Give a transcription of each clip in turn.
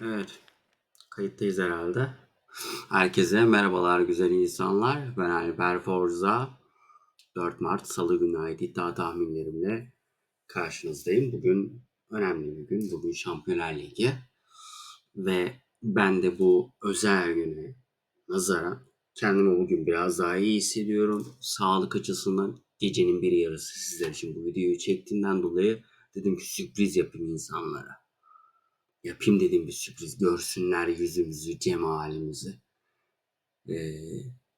Evet. Kayıttayız herhalde. Herkese merhabalar güzel insanlar. Ben Alper Forza. 4 Mart Salı günü ait iddia tahminlerimle karşınızdayım. Bugün önemli bir gün. Bugün Şampiyonlar Ligi. Ve ben de bu özel güne nazaran kendimi bugün biraz daha iyi hissediyorum. Sağlık açısından gecenin bir yarısı sizler için bu videoyu çektiğimden dolayı dedim ki sürpriz yapayım insanlara. Yapayım dedim bir sürpriz. Görsünler yüzümüzü, cemalimizi. Ee,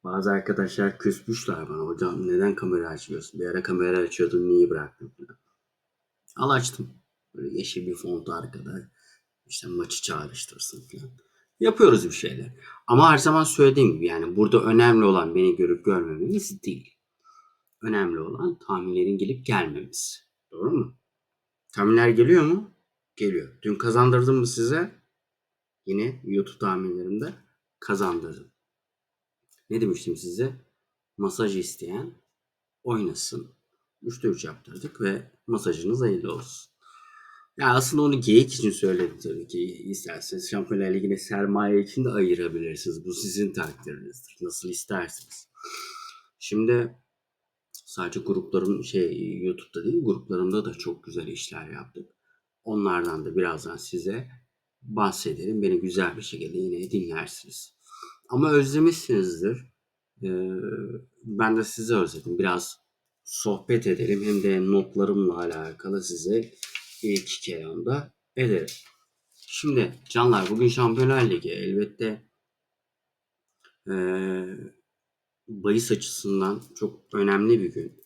bazı arkadaşlar küsmüşler bana. Hocam neden kamera açmıyorsun? Bir ara kamera açıyordun niye bıraktın. Al açtım. Böyle yeşil bir font arkada. İşte maçı çağrıştırsın falan. Yapıyoruz bir şeyler. Ama her zaman söylediğim gibi yani burada önemli olan beni görüp görmemeniz değil. Önemli olan tahminlerin gelip gelmemiz. Doğru mu? Tahminler geliyor mu? Geliyor. Dün kazandırdım mı size? Yine YouTube tahminlerimde kazandırdım. Ne demiştim size? Masaj isteyen oynasın. 3'te 3 yaptırdık ve masajınız hayırlı olsun. Ya aslında onu geyik için söyledim tabii ki. İsterseniz Şampiyonlar Ligi'ne sermaye için de ayırabilirsiniz. Bu sizin takdirinizdir. Nasıl isterseniz. Şimdi sadece gruplarım şey YouTube'da değil gruplarımda da çok güzel işler yaptık. Onlardan da birazdan size bahsederim. Beni güzel bir şekilde yine dinlersiniz. Ama özlemişsinizdir. Ee, ben de sizi özledim. Biraz sohbet edelim. Hem de notlarımla alakalı size bir iki kelam da ederim. Şimdi canlar bugün Şampiyonlar Ligi elbette ee, bahis açısından çok önemli bir gün.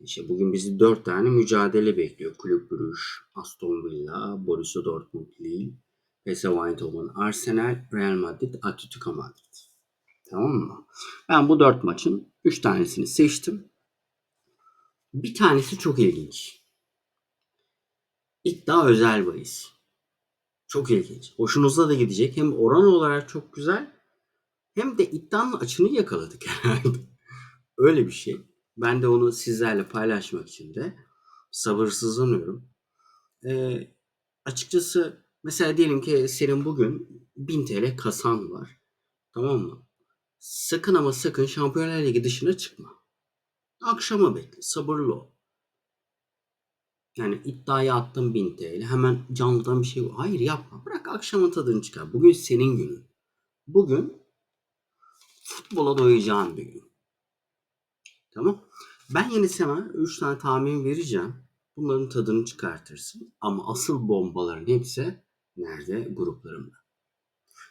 İşte bugün bizi dört tane mücadele bekliyor. Kulüp Brugge, Aston Villa, Borussia Dortmund, Lille, PSV Eindhoven, Arsenal, Real Madrid, Atletico Madrid. Tamam mı? Ben bu dört maçın üç tanesini seçtim. Bir tanesi çok ilginç. İddia özel bahis. Çok ilginç. Hoşunuza da gidecek. Hem oran olarak çok güzel hem de iddianın açını yakaladık herhalde. Öyle bir şey. Ben de onu sizlerle paylaşmak için de sabırsızlanıyorum. Ee, açıkçası mesela diyelim ki senin bugün 1000 TL kasan var. Tamam mı? Sakın ama sakın Şampiyonlar Ligi dışına çıkma. Akşama bekle. Sabırlı ol. Yani iddiaya attım 1000 TL. Hemen canlıdan bir şey Hayır yapma. Bırak akşamın tadını çıkar. Bugün senin günün. Bugün futbola doyacağın bir gün. Tamam. Ben yine sana 3 tane tahmin vereceğim. Bunların tadını çıkartırsın. Ama asıl bombaların hepsi nerede? Gruplarımda.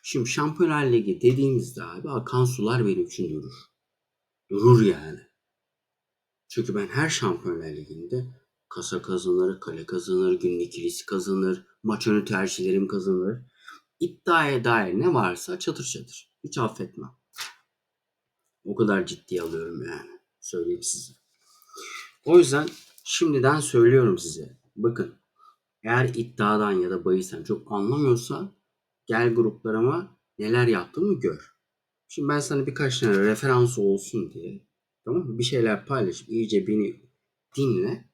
Şimdi Şampiyonlar Ligi dediğimizde abi akan sular benim için durur. Durur yani. Çünkü ben her Şampiyonlar Ligi'nde kasa kazanır, kale kazanır, günlük ikilisi kazanır, maç önü tercihlerim kazanır. İddiaya dair ne varsa çatır çatır. Hiç affetmem. O kadar ciddi alıyorum yani. Söyleyeyim size. O yüzden şimdiden söylüyorum size. Bakın eğer iddiadan ya da bahisten çok anlamıyorsan gel gruplarıma neler yaptığımı gör. Şimdi ben sana birkaç tane referans olsun diye tamam mı? Bir şeyler paylaşıp iyice beni dinle.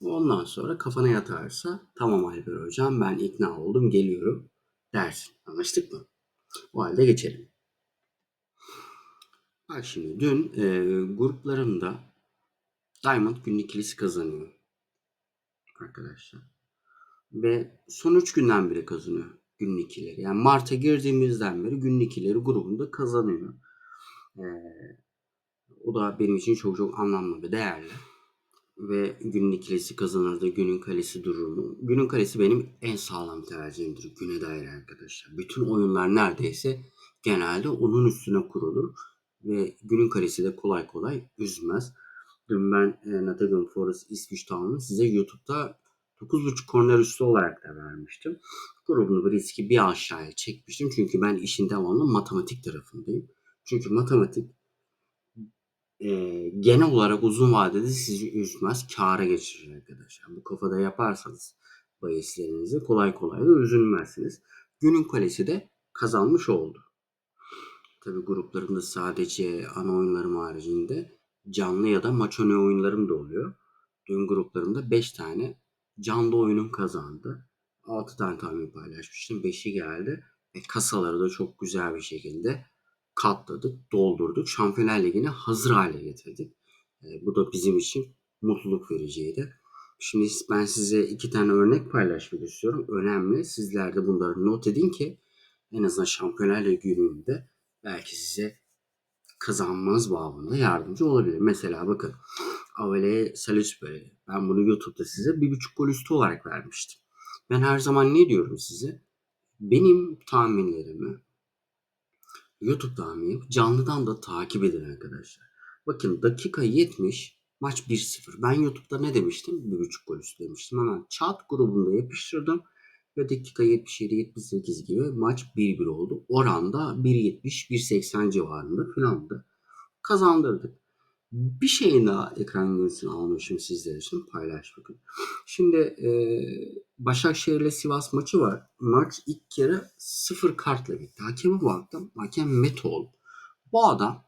Ondan sonra kafana yatarsa tamam Alper hocam ben ikna oldum geliyorum dersin. Anlaştık mı? O halde geçelim. Bak şimdi dün e, gruplarımda Diamond günlük ikilisi kazanıyor. Arkadaşlar. Ve son 3 günden beri kazanıyor günlük ikileri. Yani Mart'a girdiğimizden beri günlük ikileri grubunda kazanıyor. Ee, o da benim için çok çok anlamlı ve değerli. Ve günün ikilisi kazanır da günün kalesi durur mu? Günün kalesi benim en sağlam tercihimdir güne dair arkadaşlar. Bütün oyunlar neredeyse genelde onun üstüne kurulur. Ve günün kalesi de kolay kolay üzmez. Dün ben e, Nottingham Forest İsviç Town'u size YouTube'da 9.5 korner üstü olarak da vermiştim. Grubunu riski bir aşağıya çekmiştim. Çünkü ben işin devamlı matematik tarafındayım. Çünkü matematik e, genel olarak uzun vadede sizi üzmez, kâra geçirir arkadaşlar. Bu kafada yaparsanız bahislerinizi kolay kolay da üzülmezsiniz. Günün kalesi de kazanmış oldu. Tabi gruplarımda sadece ana oyunlarım haricinde canlı ya da maç önü oyunlarım da oluyor. Dün gruplarımda 5 tane canlı oyunum kazandı. 6 tane tahmin paylaşmıştım. 5'i geldi. E, kasaları da çok güzel bir şekilde katladık, doldurduk. Şampiyonlar Ligi'ni hazır hale getirdik. E, bu da bizim için mutluluk vericiydi. Şimdi ben size iki tane örnek paylaşmak istiyorum. Önemli. Sizler de bunları not edin ki en azından Şampiyonlar Ligi gününde belki size kazanmanız babında yardımcı olabilir. Mesela bakın Avale Salisbury. Ben bunu YouTube'da size bir buçuk gol üstü olarak vermiştim. Ben her zaman ne diyorum size? Benim tahminlerimi YouTube'dan mı canlıdan da takip edin arkadaşlar. Bakın dakika 70 maç 1-0. Ben YouTube'da ne demiştim? Bir buçuk gol üstü demiştim. Hemen chat grubunda yapıştırdım. Ve dakika 77-78 gibi maç 1-1 oldu. Oranda 1.70-1.80 civarında filandı. Kazandırdık. Bir şeyin daha ekran görüntüsünü almışım sizler için paylaş bakın. Şimdi e, Başakşehir ile Sivas maçı var. Maç ilk kere sıfır kartla bitti. Hakeme baktım. Hakem Metoğlu. Bu adam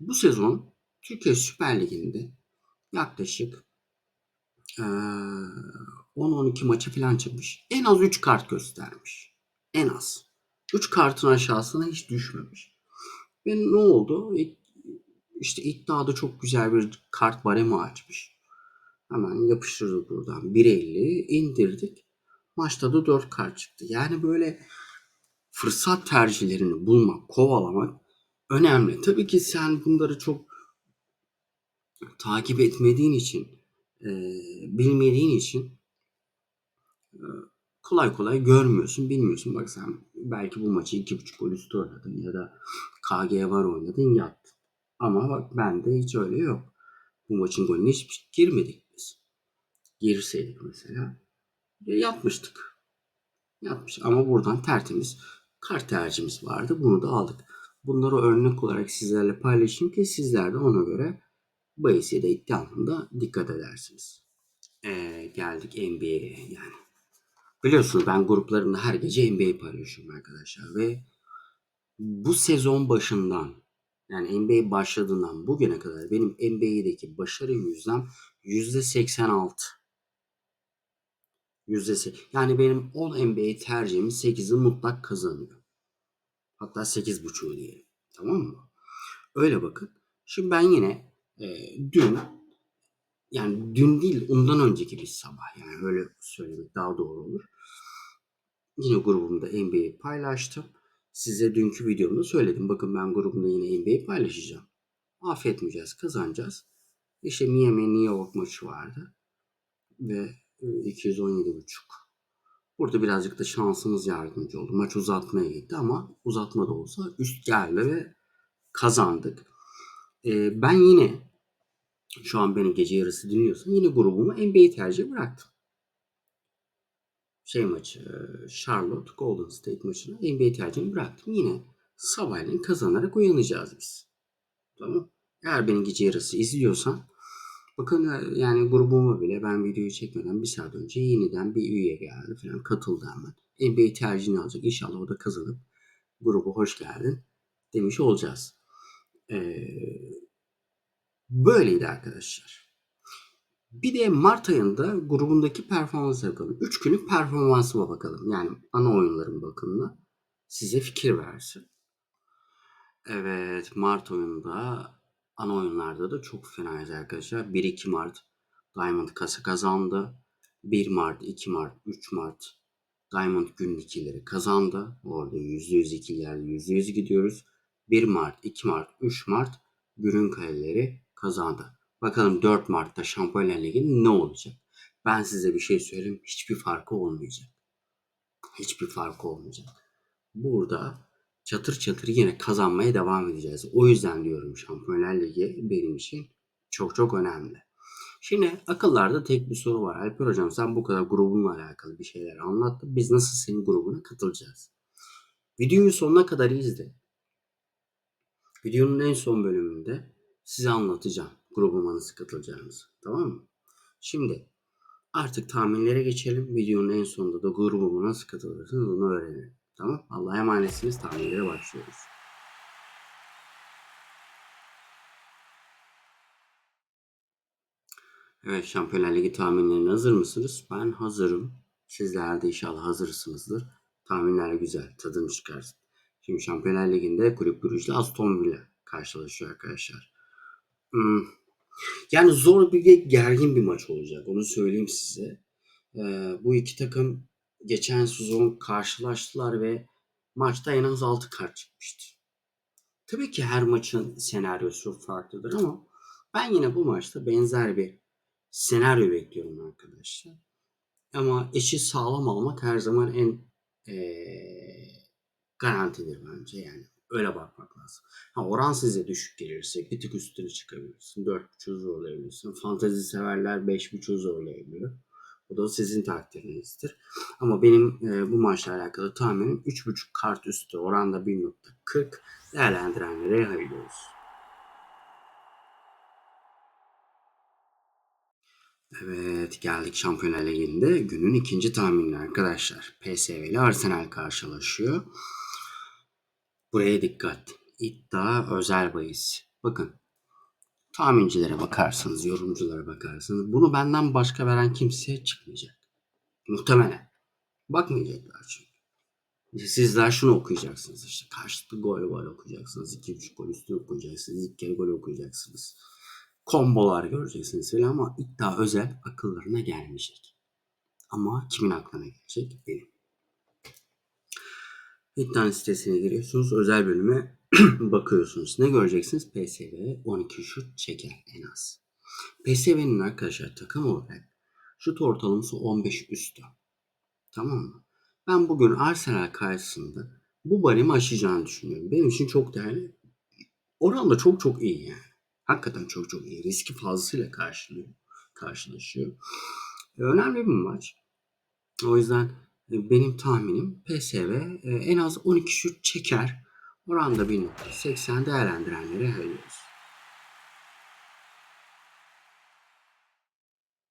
bu sezon Türkiye Süper Ligi'nde yaklaşık e, 10-12 maçı falan çıkmış. En az 3 kart göstermiş. En az. 3 kartın aşağısına hiç düşmemiş. Ve ne oldu? İşte iddiada çok güzel bir kart baremi açmış. Hemen yapıştırdık buradan. 1.50 indirdik. Maçta da 4 kart çıktı. Yani böyle fırsat tercihlerini bulmak, kovalamak önemli. Tabii ki sen bunları çok takip etmediğin için, e, bilmediğin için kolay kolay görmüyorsun, bilmiyorsun. Bak sen belki bu maçı 2.5 gol üstü oynadın ya da KG var oynadın yattın. Ama bak bende hiç öyle yok. Bu maçın golüne hiç girmedik biz. Girseydik mesela yapmıştık. Yapmış. Ama buradan tertemiz kart tercihimiz vardı. Bunu da aldık. Bunları örnek olarak sizlerle paylaşayım ki sizler de ona göre bahis ya da iddiamında dikkat edersiniz. Ee, geldik NBA'ye yani. Biliyorsunuz ben gruplarımda her gece NBA paylaşıyorum arkadaşlar ve bu sezon başından yani NBA başladığından bugüne kadar benim NBA'deki başarı yüzdem yüzde 86. Yüzdesi. Yani benim 10 NBA tercihimi 8'i mutlak kazanıyor. Hatta 8.5'u diyelim. Tamam mı? Öyle bakın. Şimdi ben yine e, dün yani dün değil ondan önceki bir sabah yani öyle söylemek daha doğru olur. Yine grubumda NBA'yi paylaştım. Size dünkü videomda söyledim. Bakın ben grubumda yine NBA paylaşacağım. Affetmeyeceğiz, kazanacağız. İşte Miami New York maçı vardı. Ve 217.5. Burada birazcık da şansımız yardımcı oldu. Maç uzatmaya gitti ama uzatma da olsa üst geldi ve kazandık. Ee, ben yine şu an beni gece yarısı dinliyorsan yine grubumu NBA tercih bıraktım şey maçı Charlotte Golden State maçına NBA tercihini bıraktım. Yine sabahleyin kazanarak uyanacağız biz. Tamam. Eğer beni gece yarısı izliyorsan bakın yani grubuma bile ben videoyu çekmeden bir saat önce yeniden bir üye geldi falan katıldı hemen. NBA tercihini alacak. İnşallah o da kazanıp grubu hoş geldin demiş olacağız. Ee, böyleydi arkadaşlar. Bir de Mart ayında grubundaki performansa bakalım. 3 günlük performansıma bakalım. Yani ana oyunların bakımına size fikir versin. Evet Mart oyunda ana oyunlarda da çok fenayız arkadaşlar. 1-2 Mart Diamond kasa kazandı. 1 Mart, 2 Mart, 3 Mart Diamond günlük ikileri kazandı. Orada %100 ikilerde %100 gidiyoruz. 1 Mart, 2 Mart, 3 Mart günün kaleleri kazandı. Bakalım 4 Mart'ta Şampiyonlar Ligi'nin ne olacak? Ben size bir şey söyleyeyim. Hiçbir farkı olmayacak. Hiçbir farkı olmayacak. Burada çatır çatır yine kazanmaya devam edeceğiz. O yüzden diyorum Şampiyonlar Ligi benim için çok çok önemli. Şimdi akıllarda tek bir soru var. Alper Hocam sen bu kadar grubunla alakalı bir şeyler anlattın. Biz nasıl senin grubuna katılacağız? Videonun sonuna kadar izle. Videonun en son bölümünde size anlatacağım grubuma nasıl katılacağınızı. Tamam mı? Şimdi artık tahminlere geçelim. Videonun en sonunda da grubuma nasıl katılırsınız onu öğrenelim. Tamam? Allah'a emanetsiniz. Tahminlere başlıyoruz. Evet Şampiyonlar Ligi tahminlerine hazır mısınız? Ben hazırım. Sizler de inşallah hazırsınızdır. Tahminler güzel. Tadını çıkarsın. Şimdi Şampiyonlar Ligi'nde Kulüp Brugge ile Aston Villa karşılaşıyor arkadaşlar. Hmm. Yani zor bir gergin bir maç olacak. Onu söyleyeyim size. Ee, bu iki takım geçen sezon karşılaştılar ve maçta en az 6 kart çıkmıştı. Tabii ki her maçın senaryosu farklıdır ama ben yine bu maçta benzer bir senaryo bekliyorum arkadaşlar. Ama eşi sağlam almak her zaman en ee, garantidir bence yani. Öyle bakmak lazım. Ha, oran size düşük gelirse bir tık üstüne çıkabilirsin. 4.5'u zorlayabilirsin. Fantezi severler 5.5'u zorlayabilir. Bu da sizin takdirinizdir. Ama benim e, bu maçla alakalı tahminim 3.5 kart üstü oranda 1.40 değerlendirenlere hayırlı olsun. Evet geldik Şampiyonlar Ligi'nde günün ikinci tahminine arkadaşlar. PSV ile Arsenal karşılaşıyor. Buraya dikkat. İddia özel bahis. Bakın tahmincilere bakarsınız, yorumculara bakarsınız. Bunu benden başka veren kimseye çıkmayacak. Muhtemelen. Bakmayacaklar çünkü. Sizler şunu okuyacaksınız işte. Karşılıklı gol var okuyacaksınız. 2-3 gol üstü okuyacaksınız. İlk kere gol okuyacaksınız. Kombolar göreceksiniz falan ama iddia özel akıllarına gelmeyecek. Ama kimin aklına gelecek? Benim. İddia sitesine giriyorsunuz. Özel bölüme bakıyorsunuz. Ne göreceksiniz? PSV 12 şut çeker en az. PSV'nin arkadaşlar takım olarak şut ortalaması 15 üstü. Tamam mı? Ben bugün Arsenal karşısında bu baremi aşacağını düşünüyorum. Benim için çok değerli. Oran da çok çok iyi yani. Hakikaten çok çok iyi. Riski fazlasıyla karşılıyor, karşılaşıyor. Önemli bir maç. O yüzden benim tahminim PSV e, en az 12 şut çeker. Oranda 1.80 değerlendirenlere olsun.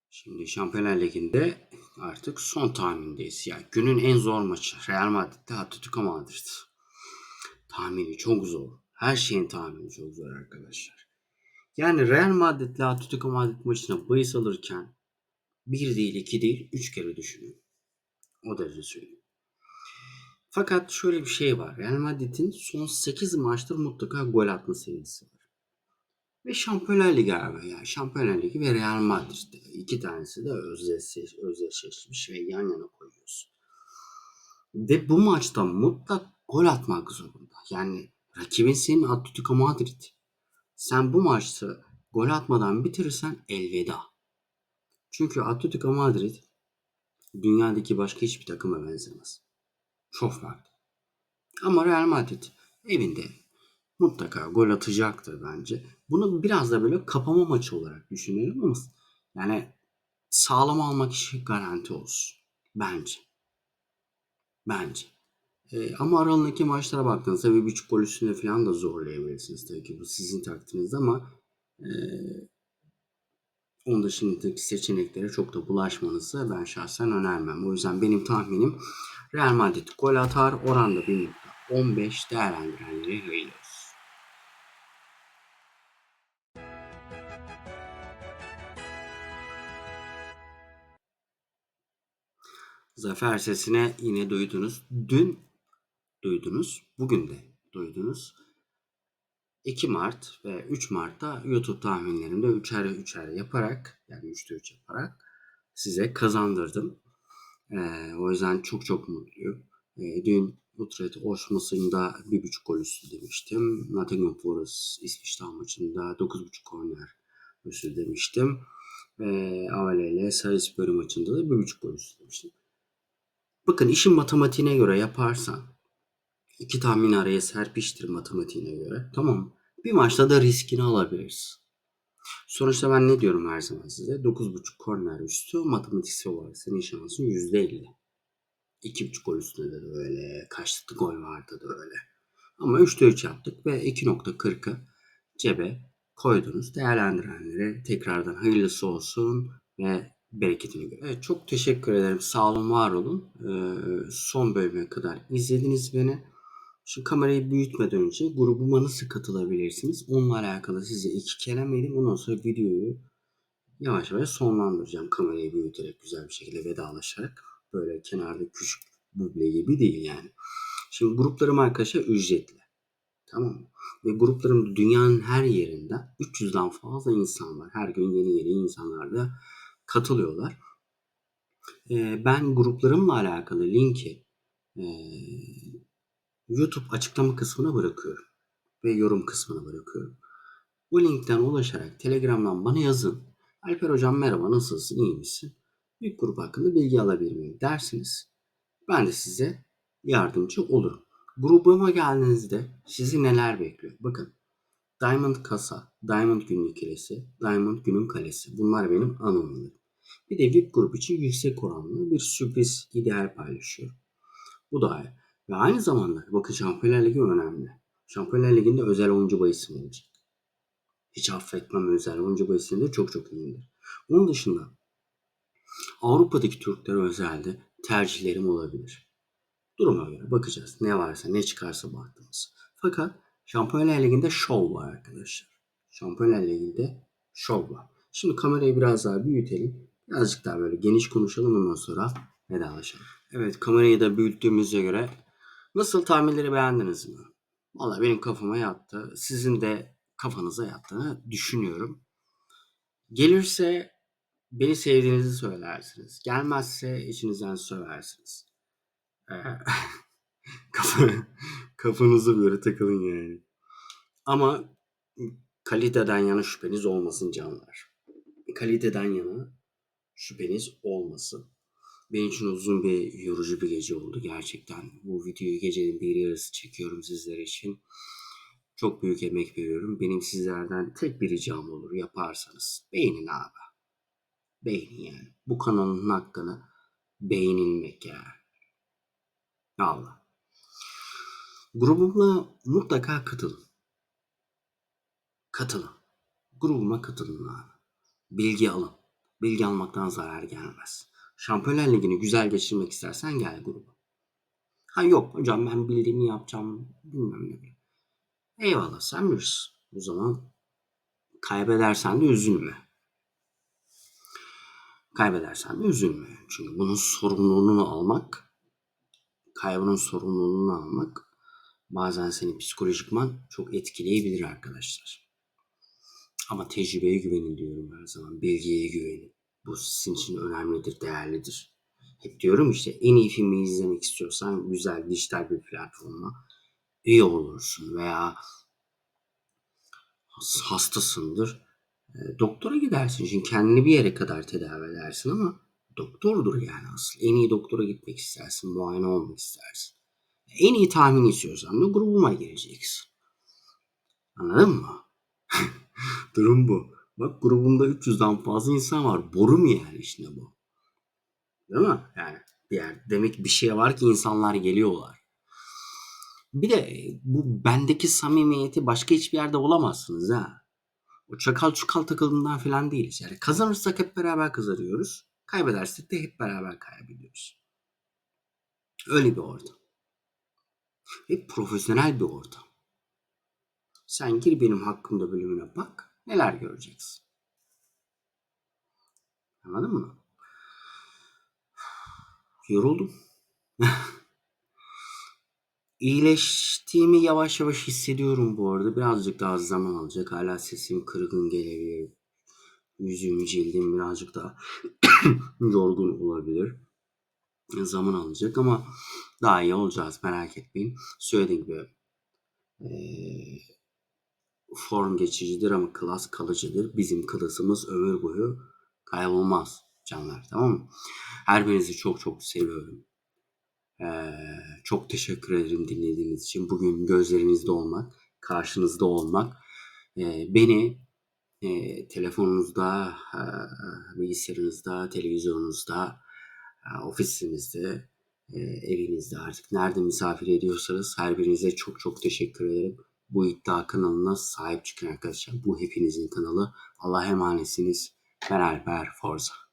Şimdi Şampiyonlar Ligi'nde artık son tahmindeyiz. Yani günün en zor maçı Real Madrid'de Atletico Madrid. Tahmini çok zor. Her şeyin tahmini çok zor arkadaşlar. Yani Real Madrid ile Atletico Madrid maçına bahis alırken bir değil, iki değil, üç kere düşünün. O derece söyleyeyim. Fakat şöyle bir şey var. Real Madrid'in son 8 maçtır mutlaka gol atma serisi var. Ve Şampiyonlar Ligi abi yani Şampiyonlar Ligi ve Real Madrid. iki tanesi de özdeşleş, özdeşleşmiş ve yan yana koyuyoruz. Ve bu maçta mutlak gol atmak zorunda. Yani rakibin senin Atletico Madrid. Sen bu maçta gol atmadan bitirirsen elveda. Çünkü Atletico Madrid dünyadaki başka hiçbir takıma benzemez. Çok farklı. Ama Real Madrid evinde mutlaka gol atacaktır bence. Bunu biraz da böyle kapama maçı olarak düşünelim ama yani sağlam almak işi garanti olsun. Bence. Bence. Ee, ama aralarındaki maçlara baktığınızda bir buçuk gol üstünde falan da zorlayabilirsiniz. Tabii ki bu sizin takdiriniz ama e, onun dışındaki seçeneklere çok da bulaşmanızı ben şahsen önermem. O yüzden benim tahminim Real Madrid gol atar. Oranda 1.15 değerlendirenleri hayırlı olsun. Zafer sesine yine duydunuz. Dün duydunuz. Bugün de duydunuz. 2 Mart ve 3 Mart'ta YouTube tahminlerimde 3'er 3'er yaparak yani 3'te 3 yaparak size kazandırdım. Ee, o yüzden çok çok mutluyum. Ee, dün Utrecht Osmas'ında 1.5 gol üstü demiştim. Nottingham Forest İsviçre maçında 9.5 korner üstü demiştim. Avale ile Salisbury maçında da 1.5 gol üstü demiştim. Bakın işin matematiğine göre yaparsan iki tahmin araya serpiştir matematiğine göre. Tamam Bir maçta da riskini alabilirsin. Sonuçta ben ne diyorum her zaman size? 9.5 korner üstü matematiksel olarak senin şansın %50. 2.5 gol üstünde de öyle. Kaçlıklı gol vardı da öyle. Ama 3'te 3 yaptık ve 2.40'ı cebe koydunuz. Değerlendirenlere tekrardan hayırlısı olsun ve bereketini gör. Evet, çok teşekkür ederim. Sağ olun, var olun. Ee, son bölüme kadar izlediniz beni. Şu kamerayı büyütmeden önce grubuma nasıl katılabilirsiniz? Onunla alakalı size iki kelam edeyim. Ondan sonra videoyu yavaş yavaş sonlandıracağım. Kamerayı büyüterek güzel bir şekilde vedalaşarak. Böyle kenarda küçük Buble gibi değil yani. Şimdi gruplarım arkadaşlar ücretli. Tamam mı? Ve gruplarım dünyanın her yerinden 300'den fazla insan var. Her gün yeni yeni insanlar da katılıyorlar. Ee, ben gruplarımla alakalı linki e, YouTube açıklama kısmına bırakıyorum. Ve yorum kısmına bırakıyorum. Bu linkten ulaşarak Telegram'dan bana yazın. Alper hocam merhaba nasılsın iyi misin? Bir grup hakkında bilgi alabilir miyim dersiniz. Ben de size yardımcı olurum. Grubuma geldiğinizde sizi neler bekliyor? Bakın Diamond Kasa, Diamond Günlük Kilesi, Diamond Günün Kalesi. Bunlar benim anımlarım. Bir de VIP grup için yüksek oranlı bir sürpriz ideal paylaşıyorum. Bu da. Ve aynı zamanda bakın Şampiyonlar Ligi önemli. Şampiyonlar Ligi'nde özel oyuncu bahisim olacak. Hiç affetmem özel oyuncu bahisinde çok çok iyiyimdir. Onun dışında Avrupa'daki Türklere özelde tercihlerim olabilir. Duruma göre bakacağız. Ne varsa ne çıkarsa baktığımız. Fakat Şampiyonlar Ligi'nde şov var arkadaşlar. Şampiyonlar Ligi'nde şov var. Şimdi kamerayı biraz daha büyütelim. Birazcık daha böyle geniş konuşalım ondan sonra vedalaşalım. Evet kamerayı da büyüttüğümüze göre nasıl tahminleri beğendiniz mi? Valla benim kafama yattı. Sizin de kafanıza yattığını düşünüyorum. Gelirse beni sevdiğinizi söylersiniz. Gelmezse içinizden söversiniz. Ee, kafa, kafanızı böyle takılın yani. Ama kaliteden yana şüpheniz olmasın canlar. Kaliteden yana şüpheniz olmasın. Benim için uzun bir yorucu bir gece oldu gerçekten. Bu videoyu gecenin bir yarısı çekiyorum sizler için. Çok büyük emek veriyorum. Benim sizlerden tek bir ricam olur yaparsanız. Beğenin abi. Beğenin yani. Bu kanalın hakkını beğenilmek yani. Allah. Grubuma mutlaka katılın. Katılın. Grubuma katılın abi. Bilgi alın. Bilgi almaktan zarar gelmez. Şampiyonlar Ligi'ni güzel geçirmek istersen gel gruba. Ha yok hocam ben bildiğimi yapacağım bilmem ne. Eyvallah sen bilirsin. O zaman kaybedersen de üzülme. Kaybedersen de üzülme. Çünkü bunun sorumluluğunu almak, kaybının sorumluluğunu almak bazen seni psikolojikman çok etkileyebilir arkadaşlar. Ama tecrübeye güvenin diyorum her zaman. Bilgiye güvenin. Bu sizin için önemlidir, değerlidir. Hep diyorum işte en iyi filmi izlemek istiyorsan güzel dijital bir platforma üye olursun veya hastasındır. E, doktora gidersin. Çünkü kendini bir yere kadar tedavi edersin ama doktordur yani asıl. En iyi doktora gitmek istersin, muayene olmak istersin. En iyi tahmin istiyorsan da grubuma gireceksin. Anladın mı? Durum bu. Bak grubumda 300'den fazla insan var. Boru mu yani şimdi bu? Değil mi? Yani bir yer, demek bir şey var ki insanlar geliyorlar. Bir de bu bendeki samimiyeti başka hiçbir yerde bulamazsınız ha. O çakal çukal takıldığından falan değiliz. Yani kazanırsak hep beraber kazanıyoruz. Kaybedersek de hep beraber kaybediyoruz. Öyle bir ortam. Ve profesyonel bir ortam. Sen gir benim hakkımda bölümüne bak. Neler göreceksin. Anladın mı? Yoruldum. İyileştiğimi yavaş yavaş hissediyorum bu arada. Birazcık daha zaman alacak. Hala sesim kırgın gelebilir. Yüzüm, cildim birazcık daha yorgun olabilir. Zaman alacak ama daha iyi olacağız merak etmeyin. Söylediğim gibi ee, form geçicidir ama klas kalıcıdır. Bizim klasımız ömür boyu kaybolmaz canlar tamam mı? Her birinizi çok çok seviyorum. Ee, çok teşekkür ederim dinlediğiniz için. Bugün gözlerinizde olmak, karşınızda olmak e, beni e, telefonunuzda, e, bilgisayarınızda, televizyonunuzda, e, ofisinizde, e, evinizde artık nerede misafir ediyorsanız her birinize çok çok teşekkür ederim. Bu iddia kanalına sahip çıkın arkadaşlar. Bu hepinizin kanalı. Allah'a emanetsiniz. Ben Forza.